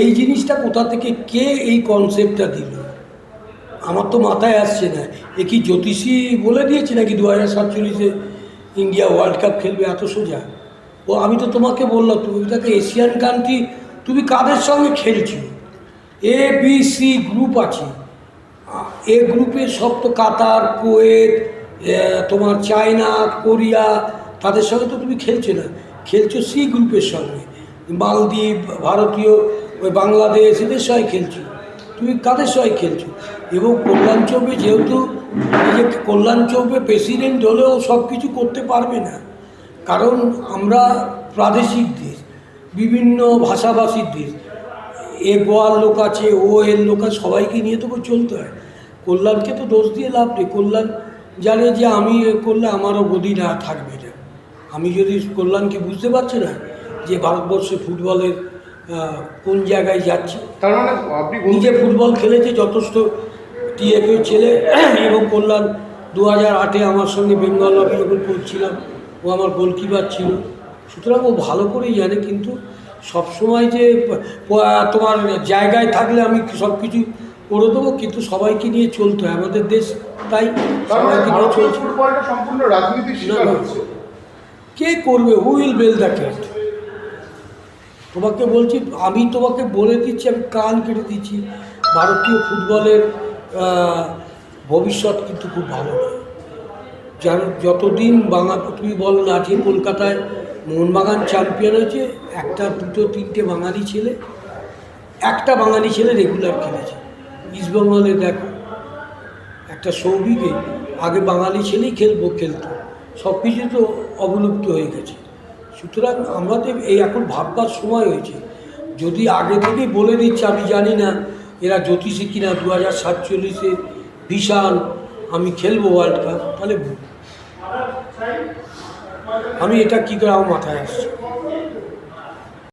এই জিনিসটা কোথা থেকে কে এই কনসেপ্টটা দিল? আমার তো মাথায় আসছে না। এ কি জ্যোতিষী বলে দিয়েছে নাকি দু হাজার সাতচল্লিশে ইন্ডিয়া ওয়ার্ল্ড কাপ খেলবে? এত সোজা। ও, আমি তো তোমাকে বললাম, তুমি তাকে এশিয়ান কান্ট্রি তুমি কাদের সঙ্গে খেলছো? এ বি সি গ্রুপ আছে। এ গ্রুপে সব তো কাতার, কুয়েত তোমার চায়না, কোরিয়া, তাদের সঙ্গে তো তুমি খেলছো না। খেলছো সি গ্রুপের সঙ্গে। মালদ্বীপ, ভারতীয়, ওই বাংলাদেশ, এদের সঙ্গে খেলছো। তুমি কাদের সঙ্গে খেলছো? এবং কল্যাণ চৌবে যেহেতু যে কল্যাণ চৌবে প্রেসিডেন্ট হলেও সব কিছু করতে পারবে না। কারণ আমরা প্রাদেশিক দেশ, বিভিন্ন ভাষাভাষীর দেশ। এ গোয়ার লোক আছে, ও এর লোক আছে, সবাইকে নিয়ে তোকে চলতে হয়। কল্যাণকে তো দোষ দিয়ে লাভ নেই। কল্যাণ জানে যে আমি করলে আমারও গদি না থাকবে না। আমি যদি কল্যাণকে বুঝতে পারছি না যে ভারতবর্ষে ফুটবলের কোন জায়গায় যাচ্ছে। তার মানে আপনি নিজে ফুটবল খেলেছে যথেষ্ট টিএফের ছেলে এবং কল্যাণ দু হাজার আটে আমার সঙ্গে বেঙ্গল আমি যখন করছিলাম ও আমার গোলকিপার ছিল। সুতরাং ও ভালো করেই জানে কিন্তু সবসময় যে তোমার জায়গায় থাকলে আমি সব কিছু করে দেবো কিন্তু সবাইকে নিয়ে চলতে হয়। আমাদের দেশ তাই মানে সবাইকে নিয়ে চলছে। কে করবে? হুইল বেল দ্য ক্যাট তোমাকে বলছি, আমি তোমাকে বলে দিচ্ছি, আমি কান কেটে দিচ্ছি। ভারতীয় ফুটবলের ভবিষ্যৎ কিন্তু খুব ভালো নয়। যেন যতদিন বাংলা তুমি বল আজকে কলকাতায় মোহনবাগান চ্যাম্পিয়ন হয়েছে, একটা, দুটো, তিনটে বাঙালি ছেলে, একটা বাঙালি ছেলে রেগুলার খেলেছে। ইস্টবেঙ্গলে দেখো, একটা সৌভিকে আগে বাঙালি ছেলেই খেলব খেলতো। সব কিছু তো অবলুপ্ত হয়ে গেছে। সুতরাং আমরা তো এই এখন ভাববার সময় হয়েছে যদি আগে থেকেই বলে দিচ্ছে, আমি জানি না এরা জ্যোতিষী কিনা দু হাজার সাতচল্লিশে বিশাল, আমি খেলব ওয়ার্ল্ড কাপ তাহলে। আমি এটা কী করে আমার মাথায় আসছে